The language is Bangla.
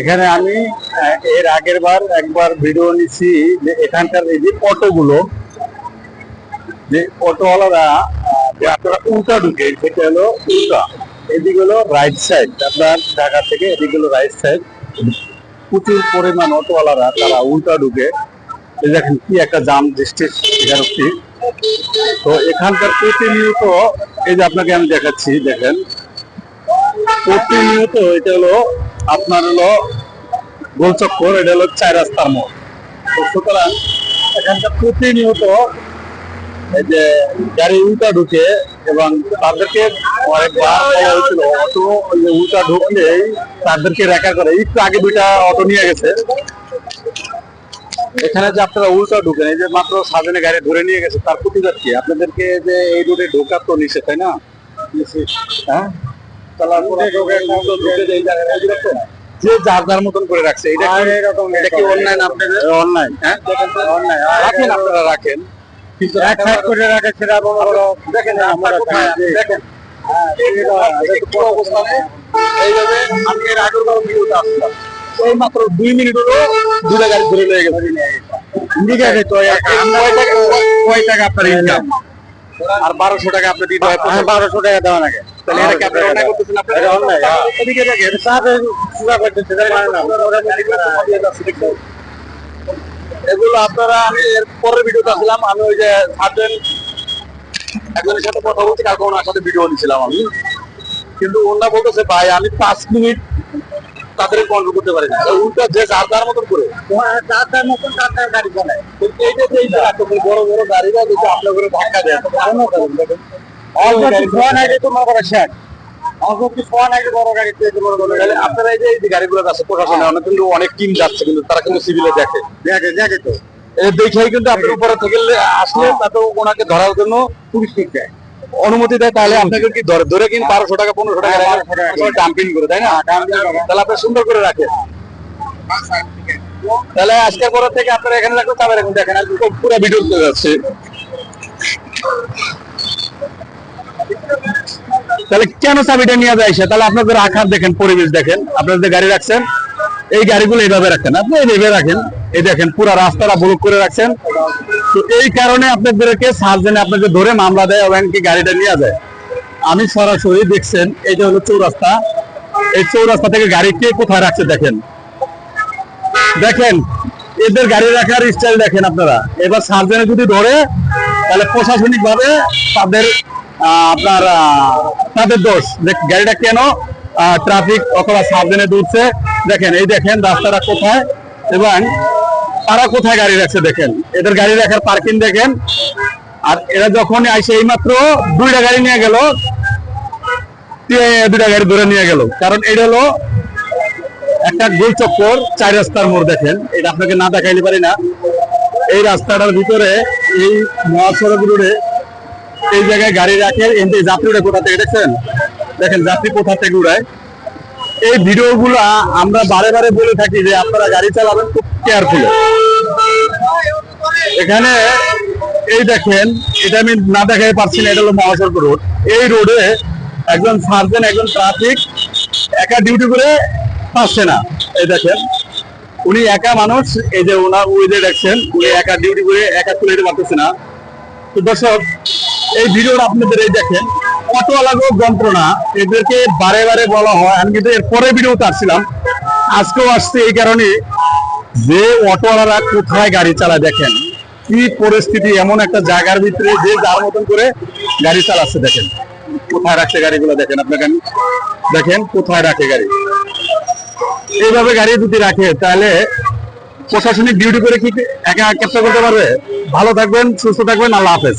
এখানে আমি এর আগের বার একবার ভিডিও নিছি যে এখানকার এই যে অটোগুলো, যে অটোওয়ালারা আপনারা উল্টা ঢুকে, সেটা হলো উল্টা। এদিকে হলো রাইট সাইড আপনার ঢাকা থেকে এদিকে হলো রাইট সাইড প্রচুর পরিমাণ অটোওয়ালারা তারা উল্টা ঢুকে। দেখেন কি একটা জাম ডিস্ট্রিক্ট এগারোটি তো এখানকার প্রতিনিয়ত, এই যে আপনাকে আমি দেখাচ্ছি, দেখেন। প্রতিনিয়ত এটা হলো আপনার হলো গোলচক্কর, এটা হলো চার রাস্তার মোড়। সুতরাং এখানকার প্রতিনিয়ত এই যে গাড়ি উল্টা ঢুকে এবং তাদেরকে উল্টা ঢুকলেই তাদেরকে রেখা করে। একটু আগে দুইটা অটো নিয়ে গেছে। এখানে যে আপনারা উল্টা ঢুকেন, এই যে মাত্র সাজনে গাড়ি ধরে নিয়ে গেছে, তার প্রতিবাদ কি? আপনাদেরকে যে এই রোডে ঢোকার তো নিষেধ, তাই না? হ্যাঁ? যে যার যার মতন করে রাখছে এটা কি অনলাইন আপনাদের? অনলাইন হ্যাঁ? রাখেন আপনারা রাখেন। এক সাইড করে রাখে সেটা দেখেন আমরা দেখেন। এইভাবে আমি এর আগের বার ভিডিওতে আসলাম। এই মাত্র দুই মিনিট হলো দুটা গাড়ি ধরে লেগে গেছে। ঠিক আছে তো কয় টাকা? কয় টাকা আপনার ইনকাম আর বারোশো টাকা আপনি দিতে হয়। বারোশো টাকা দেওয়া লাগে। তাহলে এটা কি আপনি অন্যায় করতেছেন আপনি? অন্যায় এদিকে দেখেন সাথে সুদা করতেছে এগুলো আপনারা আমি এর পরের ভিডিওতে আসলাম। আমি ওই যে সার্জেন একজনের সাথে কথা বলছি কালকে ওনার সাথে ভিডিও নিয়েছিলাম আমি। কিন্তু ওনারা বলতেছে ভাই আমি পাঁচ মিনিট তাদের কন্ট্রোল করতে পারি না। উল্টা যে যার যার মতন করে। যার যার মতন তার তার গাড়ি চালায়। কিন্তু এইটা যে বড় বড় গাড়িরা যদি আপনার করে ধাক্কা দেয়। করেন দেখেন আপনারা এই যে গাড়িগুলো আছে প্রশাসনে অনেক কিন্তু অনেক টিম যাচ্ছে কিন্তু তারা কিন্তু সিভিলে দেখে। দেখে দেখে তো। এই দেখেই কিন্তু আপনার উপরে থেকে আসলে তাতে ওনাকে ধরার জন্য পুলিশ ঠিক দেয়। অনুমতি দেয় তাহলে আপনাকে কি ধরে ধরে কিন্তু বারোশো টাকা পনেরোশো টাকা ডাম্পিং করে তাই না? তাহলে আপনি সুন্দর করে রাখেন। তাহলে আজকের পর থেকে আপনারা এখানে রাখতে চাবেন এখন দেখেন আজকে তো পুরো ভিডিও চলে যাচ্ছে। তাহলে কেন চাবিটা নিয়ে যায় তাহলে আপনাদের রাখার দেখেন পরিবেশ দেখেন। আপনারা যে গাড়ি রাখছেন এই গাড়িগুলো এইভাবে রাখেন। আপনি এইভাবে রাখেন। এই দেখেন, পুরো রাস্তাটা ব্লক করে রাখছেন। তো এই কারণে আপনাদেরকে সার্জেনে আপনাকে ধরে মামলা দেয় এবং কি গাড়িটা নিয়ে যায়। আমি সরাসরি দেখছেন, এইটা হলো চৌরাস্তা। এই চৌরাস্তা থেকে গাড়ি কে কোথায় রাখছে দেখেন। দেখেন, এদের গাড়ি রাখার স্টাইল দেখেন আপনারা। এবার সার্জেনে যদি ধরে, তাহলে প্রশাসনিক ভাবে তাদের আপনার তাদের দোষ গাড়িটা কেন ট্রাফিক অথবা সার্জেনে দৌড়ছে দেখেন, এই দেখেন, রাস্তাটা কোথায়? এবং তারা কোথায় গাড়ি রাখছে দেখেন? এদের গাড়ি রাখার পার্কিং দেখেন। আর এরা যখন আইসে এইমাত্র দুইটা গাড়ি নিয়ে গেল দুইটা গাড়ি ধরে নিয়ে গেল। কারণ এটা হলো একটা গোল চক্কর, চার রাস্তার মোড় দেখেন। এটা আপনাকে না দেখাইতে পারি না। এই রাস্তাটার ভিতরে, এই মহাসড়ক রোডে এই জায়গায় গাড়ি রাখে এমনি যাত্রীরা কোথা থেকে দেখছেন? দেখেন, যাত্রী কোথা থেকে উড়ায়? এই ভিডিওগুলো আমরা বারে বারে বলে থাকি যে আপনারা গাড়ি চালাবেন, খুব কেয়ারফুল এখানে এই দেখেন, এটা আমি না দেখাই পারছি না, এটা হলো মহাসড়ক রোড। এই রোডে একজন সার্জেন একজন ট্রাফিক একা ডিউটি করে পাচ্ছে না। এই দেখেন, উনি একা মানুষ, এই যে ওনার ওই যে দেখছেন, উনি একা ডিউটি করে একা তুলে দিতে পারতেছে না। তো দর্শক, এই ভিডিওটা আপনাদের এই দেখেন অটোওয়ালাগো যন্ত্রণা, এদেরকে বারে বারে বলা হয়। আমি কিন্তু ভিডিওতে আসছিলাম। আজকেও আসছে এই কারণে যে কোথায় গাড়ি চালায় দেখেন, কি পরিস্থিতি, এমন একটা জায়গার ভিতরে যে যার মতন করে গাড়ি চালাচ্ছে দেখেন। কোথায় রাখছে গাড়িগুলো দেখেন আপনাকে দেখেন, কোথায় রাখে গাড়ি? এইভাবে গাড়ি যদি রাখে, তাহলে প্রশাসনিক ডিউটি করে কি একা ক্যাপচার করতে পারবে? ভালো থাকবেন, সুস্থ থাকবেন, আল্লাহ হাফেজ।